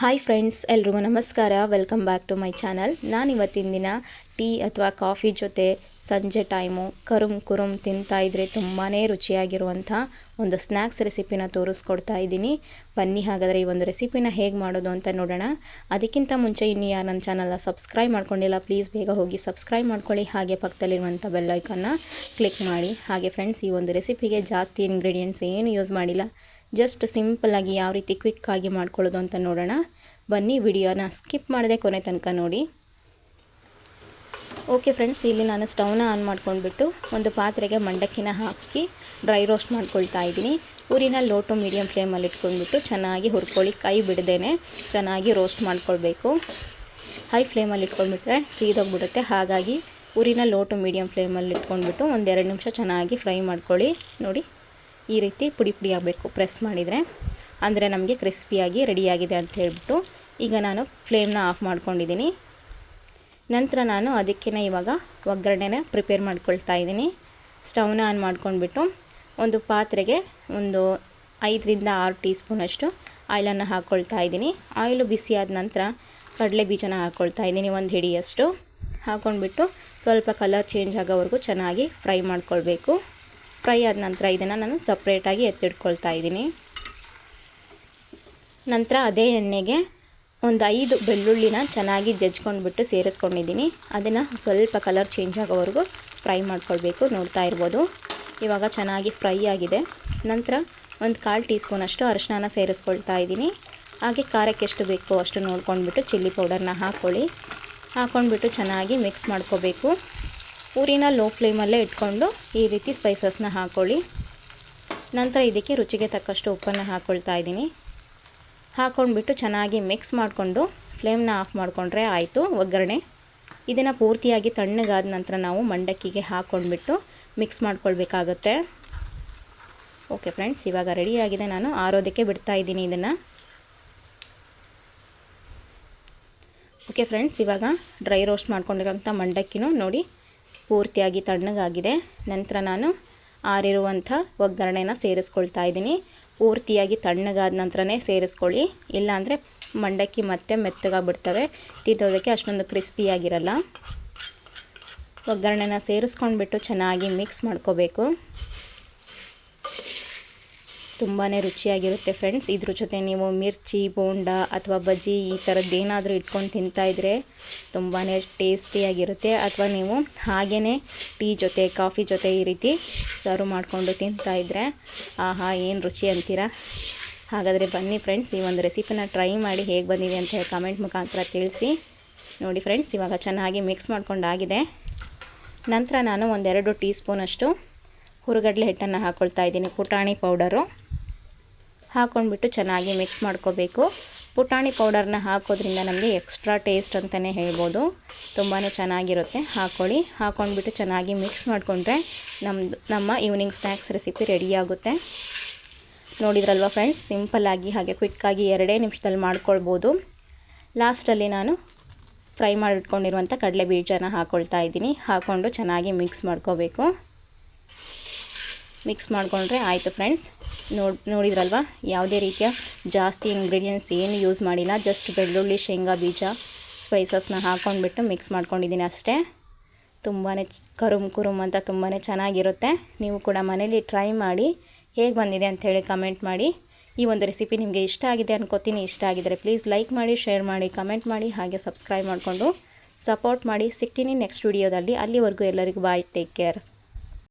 Hi friends ಎಲ್ರಿಗೂ ನಮಸ್ಕಾರ. Welcome back to my channel ನಾನು ಇವತ್ತಿನ ದಿನ ಟೀ ಅಥವಾ ಕಾಫಿ ಜೊತೆ ಸಂಜೆ ಟೈಮು ಕರುಮ್ ಕುರುಮ್ ತಿಂತಾ ಇದ್ರೆ ತುಂಬಾ ರುಚಿಯಾಗಿರುವಂಥ ಒಂದು ಸ್ನ್ಯಾಕ್ಸ್ ರೆಸಿಪಿನ ತೋರಿಸ್ಕೊಡ್ತಾ ಇದ್ದೀನಿ. ಬನ್ನಿ ಹಾಗಾದರೆ ಈ ಒಂದು ರೆಸಿಪಿನ ಹೇಗೆ ಮಾಡೋದು ಅಂತ ನೋಡೋಣ. ಅದಕ್ಕಿಂತ ಮುಂಚೆ ಇನ್ನು ಯಾರು ನನ್ನ ಚಾನಲ್ನ ಸಬ್ಸ್ಕ್ರೈಬ್ ಮಾಡ್ಕೊಂಡಿಲ್ಲ ಪ್ಲೀಸ್ ಬೇಗ ಹೋಗಿ ಸಬ್ಸ್ಕ್ರೈಬ್ ಮಾಡ್ಕೊಳ್ಳಿ. ಹಾಗೆ ಪಕ್ಕದಲ್ಲಿರುವಂಥ ಬೆಲ್ಲೈಕನ್ನ ಕ್ಲಿಕ್ ಮಾಡಿ. ಹಾಗೆ ಫ್ರೆಂಡ್ಸ್ ಈ ಒಂದು ರೆಸಿಪಿಗೆ ಜಾಸ್ತಿ ಇಂಗ್ರೀಡಿಯೆಂಟ್ಸ್ ಏನು ಯೂಸ್ ಮಾಡಿಲ್ಲ. ಜಸ್ಟ್ ಸಿಂಪಲ್ಲಾಗಿ ಯಾವ ರೀತಿ ಕ್ವಿಕ್ಕಾಗಿ ಮಾಡ್ಕೊಳ್ಳೋದು ಅಂತ ನೋಡೋಣ. ಬನ್ನಿ, ವಿಡಿಯೋನ ಸ್ಕಿಪ್ ಮಾಡದೆ ಕೊನೆ ತನಕ ನೋಡಿ. ಓಕೆ ಫ್ರೆಂಡ್ಸ್ ಇಲ್ಲಿ ನಾನು ಸ್ಟವ್ನ ಆನ್ ಮಾಡ್ಕೊಂಡ್ಬಿಟ್ಟು ಒಂದು ಪಾತ್ರೆಗೆ ಮಂಡಕ್ಕಿನ ಹಾಕಿ ಡ್ರೈ ರೋಸ್ಟ್ ಮಾಡ್ಕೊಳ್ತಾ ಇದ್ದೀನಿ. ಊರಿನ ಲೋ ಟು ಮೀಡಿಯಮ್ ಫ್ಲೇಮಲ್ಲಿ ಇಟ್ಕೊಂಡ್ಬಿಟ್ಟು ಚೆನ್ನಾಗಿ ಹುರ್ಕೊಳ್ಳಿ, ಕೈ ಬಿಡದೇನೆ ಚೆನ್ನಾಗಿ ರೋಸ್ಟ್ ಮಾಡ್ಕೊಳ್ಬೇಕು. ಹೈ ಫ್ಲೇಮಲ್ಲಿ ಇಟ್ಕೊಂಡ್ಬಿಟ್ರೆ ಸೀದೋಗ್ಬಿಡುತ್ತೆ. ಹಾಗಾಗಿ ಊರಿನ ಲೋ ಟು ಮೀಡಿಯಮ್ ಫ್ಲೇಮಲ್ಲಿ ಇಟ್ಕೊಂಡ್ಬಿಟ್ಟು ಒಂದೆರಡು ನಿಮಿಷ ಚೆನ್ನಾಗಿ ಫ್ರೈ ಮಾಡ್ಕೊಳ್ಳಿ. ನೋಡಿ. ಈ ರೀತಿ ಪುಡಿ ಪುಡಿ ಆಗಬೇಕು ಪ್ರೆಸ್ ಮಾಡಿದರೆ ಅಂದರೆ ನಮಗೆ ಕ್ರಿಸ್ಪಿಯಾಗಿ ರೆಡಿಯಾಗಿದೆ ಅಂತ ಹೇಳ್ಬಿಟ್ಟು ಈಗ ನಾನು ಫ್ಲೇಮ್ನ ಆಫ್ ಮಾಡ್ಕೊಂಡಿದ್ದೀನಿ. ನಂತರ ನಾನು ಅದಕ್ಕೇ ಇವಾಗ ಒಗ್ಗರಣೆನ ಪ್ರಿಪೇರ್ ಮಾಡ್ಕೊಳ್ತಾ ಇದ್ದೀನಿ. ಸ್ಟವ್ನ ಆನ್ ಮಾಡ್ಕೊಂಡ್ಬಿಟ್ಟು ಒಂದು ಪಾತ್ರೆಗೆ ಒಂದು ಐದರಿಂದ ಆರು ಟೀ ಸ್ಪೂನಷ್ಟು ಆಯಿಲನ್ನು ಹಾಕ್ಕೊಳ್ತಾ ಇದ್ದೀನಿ. ಆಯಿಲು ಬಿಸಿ ಆದ ನಂತರ ಕಡಲೆ ಬೀಜನ ಹಾಕ್ಕೊಳ್ತಾ ಇದ್ದೀನಿ ಒಂದು ಹಿಡಿಯಷ್ಟು. ಹಾಕ್ಕೊಂಡ್ಬಿಟ್ಟು ಸ್ವಲ್ಪ ಕಲರ್ ಚೇಂಜ್ ಆಗೋವರೆಗೂ ಚೆನ್ನಾಗಿ ಫ್ರೈ ಮಾಡ್ಕೊಳ್ಬೇಕು. ಫ್ರೈ ಆದ ನಂತರ ಇದನ್ನು ನಾನು ಸಪ್ರೇಟಾಗಿ ಎತ್ತಿಟ್ಕೊಳ್ತಾ ಇದ್ದೀನಿ. ನಂತರ ಅದೇ ಎಣ್ಣೆಗೆ ಒಂದು ಐದು ಬೆಳ್ಳುಳ್ಳಿನ ಚೆನ್ನಾಗಿ ಜಜ್ಕೊಂಡ್ಬಿಟ್ಟು ಸೇರಿಸ್ಕೊಂಡಿದ್ದೀನಿ. ಅದನ್ನು ಸ್ವಲ್ಪ ಕಲರ್ ಚೇಂಜ್ ಆಗೋವರೆಗೂ ಫ್ರೈ ಮಾಡ್ಕೊಳ್ಬೇಕು ನೋಡ್ತಾ ಇರ್ಬೋದು. ಇವಾಗ ಚೆನ್ನಾಗಿ ಫ್ರೈ ಆಗಿದೆ. ನಂತರ ಒಂದು ಕಾಲು ಟೀ ಸ್ಪೂನಷ್ಟು ಅರಿಶಿನ ಸೇರಿಸ್ಕೊಳ್ತಾ ಇದ್ದೀನಿ. ಹಾಗೆ ಖಾರಕ್ಕೆ ಎಷ್ಟು ಬೇಕೋ ಅಷ್ಟು ನೋಡ್ಕೊಂಡ್ಬಿಟ್ಟು ಚಿಲ್ಲಿ ಪೌಡರ್ನ ಹಾಕ್ಕೊಳ್ಳಿ ಹಾಕ್ಕೊಂಡ್ಬಿಟ್ಟು ಚೆನ್ನಾಗಿ ಮಿಕ್ಸ್ ಮಾಡ್ಕೋಬೇಕು. ಊರಿನ ಲೋ ಫ್ಲೇಮಲ್ಲೇ ಇಟ್ಕೊಂಡು ಈ ರೀತಿ ಸ್ಪೈಸಸ್ನ ಹಾಕ್ಕೊಳ್ಳಿ ನಂತರ ಇದಕ್ಕೆ ರುಚಿಗೆ ತಕ್ಕಷ್ಟು ಉಪ್ಪನ್ನು ಹಾಕ್ಕೊಳ್ತಾ ಇದ್ದೀನಿ. ಹಾಕ್ಕೊಂಡ್ಬಿಟ್ಟು ಚೆನ್ನಾಗಿ ಮಿಕ್ಸ್ ಮಾಡಿಕೊಂಡು ಫ್ಲೇಮ್ನ ಆಫ್ ಮಾಡಿಕೊಂಡ್ರೆ ಆಯಿತು ಒಗ್ಗರಣೆ. ಇದನ್ನು ಪೂರ್ತಿಯಾಗಿ ತಣ್ಣಗಾದ ನಂತರ ನಾವು ಮಂಡಕ್ಕಿಗೆ ಹಾಕ್ಕೊಂಡ್ಬಿಟ್ಟು ಮಿಕ್ಸ್ ಮಾಡ್ಕೊಳ್ಬೇಕಾಗತ್ತೆ. ಓಕೆ ಫ್ರೆಂಡ್ಸ್ ಇವಾಗ ರೆಡಿಯಾಗಿದೆ ನಾನು ಆರೋದಕ್ಕೆ ಬಿಡ್ತಾ ಇದ್ದೀನಿ ಇದನ್ನು. ಓಕೆ ಫ್ರೆಂಡ್ಸ್ ಇವಾಗ ಡ್ರೈ ರೋಸ್ಟ್ ಮಾಡ್ಕೊಂಡಿರೋಂಥ ಮಂಡಕ್ಕಿನೂ ನೋಡಿ ಪೂರ್ತಿಯಾಗಿ ತಣ್ಣಗಾಗಿದೆ. ನಂತರ ನಾನು ಆರಿರುವಂಥ ಒಗ್ಗರಣೆನ ಸೇರಿಸ್ಕೊಳ್ತಾ ಇದ್ದೀನಿ. ಪೂರ್ತಿಯಾಗಿ ತಣ್ಣಗಾದ ನಂತರನೇ ಸೇರಿಸ್ಕೊಳ್ಳಿ. ಇಲ್ಲಾಂದರೆ ಮಂಡಕ್ಕಿ ಮತ್ತೆ ಮೆತ್ತಗಾಗ್ಬಿಡ್ತವೆ. ತಿದ್ದೋದಕ್ಕೆ ಅಷ್ಟೊಂದು ಕ್ರಿಸ್ಪಿಯಾಗಿರಲ್ಲ. ಒಗ್ಗರಣೆನ ಸೇರಿಸ್ಕೊಂಡ್ಬಿಟ್ಟು ಚೆನ್ನಾಗಿ ಮಿಕ್ಸ್ ಮಾಡ್ಕೋಬೇಕು. ತುಂಬಾ ರುಚಿಯಾಗಿರುತ್ತೆ ಫ್ರೆಂಡ್ಸ್ ಇದ್ರ ಜೊತೆ ನೀವು ಮಿರ್ಚಿ, ಬೋಂಡ ಅಥವಾ ಬಜ್ಜಿ ಈ ಥರದ್ದು ಏನಾದರೂ ಇಟ್ಕೊಂಡು ತಿಂತಾಯಿದ್ರೆ ತುಂಬಾ ಟೇಸ್ಟಿಯಾಗಿರುತ್ತೆ ಅಥವಾ ನೀವು ಹಾಗೇ ಟೀ ಜೊತೆ, ಕಾಫಿ ಜೊತೆ ಈ ರೀತಿ ಸರ್ವ್ ಮಾಡಿಕೊಂಡು ತಿಂತಾಯಿದ್ರೆ ಆಹಾ, ಏನು ರುಚಿ ಅಂತೀರಾ? ಹಾಗಾದರೆ ಬನ್ನಿ ಫ್ರೆಂಡ್ಸ್ ಈ ಒಂದು ರೆಸಿಪಿನ ಟ್ರೈ ಮಾಡಿ ಹೇಗೆ ಬಂದಿದೆ ಅಂತ ಹೇಳಿ ಕಮೆಂಟ್ ಮುಖಾಂತರ ತಿಳಿಸಿ. ನೋಡಿ ಫ್ರೆಂಡ್ಸ್ ಇವಾಗ ಚೆನ್ನಾಗಿ ಮಿಕ್ಸ್ ಮಾಡ್ಕೊಂಡಾಗಿದೆ ನಂತರ ನಾನು ಒಂದೆರಡು ಟೀ ಸ್ಪೂನಷ್ಟು ಹುರುಗಡಲೆ ಹಿಟ್ಟನ್ನು ಹಾಕ್ಕೊಳ್ತಾ ಇದ್ದೀನಿ. ಪುಟಾಣಿ ಪೌಡರು ಹಾಕ್ಕೊಂಡ್ಬಿಟ್ಟು ಚೆನ್ನಾಗಿ ಮಿಕ್ಸ್ ಮಾಡ್ಕೋಬೇಕು. ಪುಟಾಣಿ ಪೌಡರ್ನ ಹಾಕೋದ್ರಿಂದ ನಮಗೆ ಎಕ್ಸ್ಟ್ರಾ ಟೇಸ್ಟ್ ಅಂತಲೇ ಹೇಳ್ಬೋದು. ತುಂಬಾ ಚೆನ್ನಾಗಿರುತ್ತೆ. ಹಾಕ್ಕೊಳ್ಳಿ ಹಾಕ್ಕೊಂಡ್ಬಿಟ್ಟು ಚೆನ್ನಾಗಿ ಮಿಕ್ಸ್ ಮಾಡಿಕೊಂಡ್ರೆ ನಮ್ಮದು ನಮ್ಮ ಈವ್ನಿಂಗ್ ಸ್ನ್ಯಾಕ್ಸ್ ರೆಸಿಪಿ ರೆಡಿಯಾಗುತ್ತೆ ನೋಡಿದ್ರಲ್ವ ಫ್ರೆಂಡ್ಸ್ ಸಿಂಪಲ್ಲಾಗಿ ಹಾಗೆ ಕ್ವಿಕ್ಕಾಗಿ ಎರಡೇ ನಿಮಿಷದಲ್ಲಿ ಮಾಡ್ಕೊಳ್ಬೋದು. ಲಾಸ್ಟಲ್ಲಿ ನಾನು ಫ್ರೈ ಮಾಡಿಟ್ಕೊಂಡಿರುವಂಥ ಕಡಲೆ ಬೀಜನ ಹಾಕ್ಕೊಳ್ತಾ ಇದ್ದೀನಿ. ಹಾಕ್ಕೊಂಡು ಚೆನ್ನಾಗಿ ಮಿಕ್ಸ್ ಮಾಡ್ಕೋಬೇಕು. ಮಿಕ್ಸ್ ಮಾಡಿಕೊಂಡ್ರೆ ಆಯಿತು ಫ್ರೆಂಡ್ಸ್. ನೋಡಿ, ನೋಡಿದ್ರಲ್ವ? ಯಾವುದೇ ರೀತಿಯ ಜಾಸ್ತಿ ಇಂಗ್ರೀಡಿಯೆಂಟ್ಸ್ ಏನು ಯೂಸ್ ಮಾಡಿಲ್ಲ. ಜಸ್ಟ್ ಬೆಳ್ಳುಳ್ಳಿ, ಶೇಂಗಾ, ಬೀಜ ಸ್ಪೈಸಸ್ನ ಹಾಕ್ಕೊಂಡ್ಬಿಟ್ಟು ಮಿಕ್ಸ್ ಮಾಡ್ಕೊಂಡಿದ್ದೀನಿ ಅಷ್ಟೇ. ತುಂಬಾ ಕರುಮ್ ಕುರುಮ್ ಅಂತ ತುಂಬಾ ಚೆನ್ನಾಗಿರುತ್ತೆ. ನೀವು ಕೂಡ ಮನೇಲಿ ಟ್ರೈ ಮಾಡಿ ಹೇಗೆ ಬಂದಿದೆ ಅಂಥೇಳಿ ಕಮೆಂಟ್ ಮಾಡಿ. ಈ ಒಂದು ರೆಸಿಪಿ ನಿಮಗೆ ಇಷ್ಟ ಆಗಿದೆ ಅನ್ಕೋತೀನಿ. ಇಷ್ಟ ಆಗಿದರೆ ಪ್ಲೀಸ್ ಲೈಕ್ ಮಾಡಿ ಶೇರ್ ಮಾಡಿ ಕಮೆಂಟ್ ಮಾಡಿ, ಹಾಗೆ ಸಬ್ಸ್ಕ್ರೈಬ್ ಮಾಡಿಕೊಂಡು ಸಪೋರ್ಟ್ ಮಾಡಿ. ಸಿಗ್ತೀನಿ ನೆಕ್ಸ್ಟ್ ವಿಡಿಯೋದಲ್ಲಿ ಅಲ್ಲಿವರೆಗೂ ಎಲ್ಲರಿಗೂ ಬಾಯ್ ಟೇಕ್ ಕೇರ್